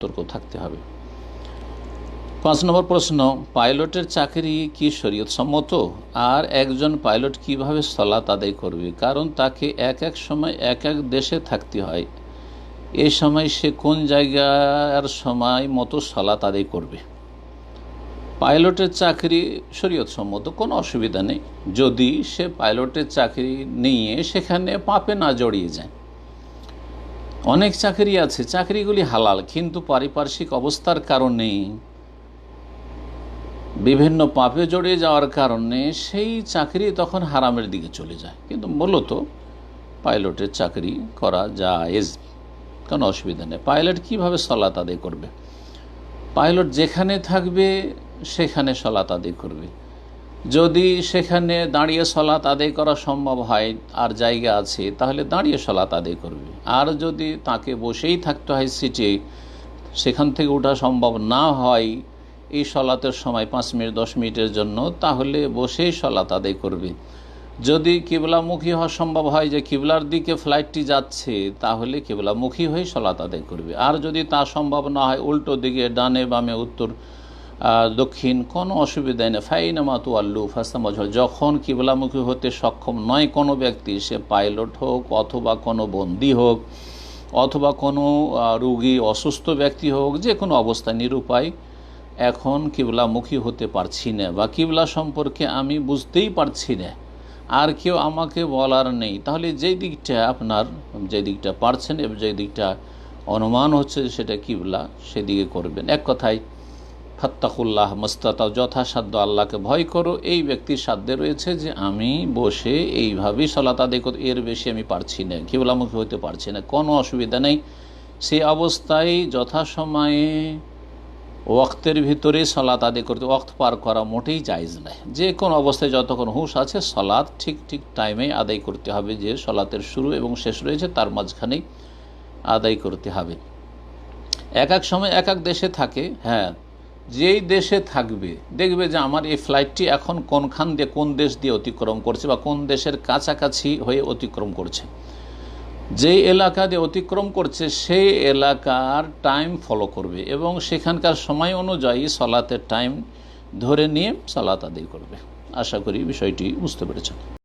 সতর্ক থাকতে হবে। পাঁচ নম্বর প্রশ্ন, পাইলটের চাকরি কি শরীয়ত সম্মত আর একজন পাইলট কীভাবে সলাত আদায় করবে? কারণ তাকে এক এক সময় এক এক দেশে থাকতে হয়। এ সময় সে কোন জায়গার সময় মতো সলাত আদায় করবে? পাইলটের চাকরি শরীয়ত সম্মত কোনো অসুবিধা নেই। যদি সে পাইলটের চাকরি নিয়ে সেখানে পাপে না জড়িয়ে যায় অনেক চাকরি আছে, চাকরিগুলি হালাল, কিন্তু পারিপার্শ্বিক অবস্থার কারণে, বিভিন্ন পাপে জড়িয়ে যাওয়ার কারণে সেই চাকরি তখন হারামের দিকে চলে যায়। কিন্তু মূলত পাইলটের চাকরি করা জায়েজ, কোনো অসুবিধা নেই। পাইলট কীভাবে সলাত আদায় করবে? পাইলট যেখানে থাকবে, সেখানে সলাত আদায় করবে। যদি সেখানে দাঁড়িয়ে সলাত আদায় করা সম্ভব হয়, আর জায়গা আছে, তাহলে দাঁড়িয়ে সলাত আদায় করবে। আর যদি তাকে বসেই থাকতে হয় সিটে, সেখান থেকে ওঠা সম্ভব না হয় এই সলাতের সময় পাঁচ মিনিট, দশ মিনিটের জন্য, তাহলে বসেই সলাত আদায় করবে। যদি কিবলামুখী হওয়া সম্ভব হয় যে কিবলার দিকে ফ্লাইটটি যাচ্ছে, তাহলে কিবলামুখী হয়ে সলাত আদায় করবে। আর যদি তা সম্ভব না হয়, উল্টো দিকে ডানে বামে উত্তর দক্ষিণ কোনো অসুবিধাই নেই। ফাইনামা তু আল্লু ফাস্তা যখন কিবলামুখী হতে সক্ষম নয় কোনো ব্যক্তি, সে পাইলট হোক অথবা কোনো বন্দি হোক, অথবা কোনো রুগী, অসুস্থ ব্যক্তি হোক, যে কোনো অবস্থা নিরুপায় এখন কিবলামুখী হতে পারছি না বা কিবলা সম্পর্কে আমি বুঝতেই পারছি না। আর কেউ আমাকে বলার নেই। তাহলে যেই দিকটা আপনার যে দিকটা পারছেন এবং যে দিকটা অনুমান হচ্ছে সেটা কিবলা সেদিকে করবেন। এক কথায় ফাত্তাকুল্লাহ মস্তাতা যথাসাধ্য আল্লাহকে ভয় করো। এই ব্যক্তির সাধ্যে রয়েছে যে আমি বসে এইভাবেই সলাত আদায় করতে এর বেশি আমি পারছি না। কিবলামুখী হইতে পারছি না। কোনো অসুবিধা নেই। সে অবস্থায় যথাসময়ে ওয়াক্তের ভিতরে সলাত আদায় করতে ওয়াক্ত পার করা মোটেই জায়জ নয় যে কোনো অবস্থায় যতক্ষণ হুশ আছে সলাৎ ঠিক ঠিক টাইমে আদায় করতে হবে যে সলাতের শুরু এবং শেষ রয়েছে, তার মাঝখানেই আদায় করতে হবে। এক এক সময় এক এক দেশে থাকে। হ্যাঁ যেই দেশে থাকবে, দেখবে যে আমার এই ফ্লাইটটি এখন কোনখান দিয়ে, কোন দেশ দিয়ে অতিক্রম করছে বা কোন দেশের কাছাকাছি হয়ে অতিক্রম করছে। যেই এলাকা দিয়ে অতিক্রম করছে, সেই এলাকার টাইম ফলো করবে এবং সেখানকার সময় অনুযায়ী সলাতের টাইম ধরে নিয়ে সলাত আদায় করবে। আশা করি বিষয়টি বুঝতে পেরেছেন।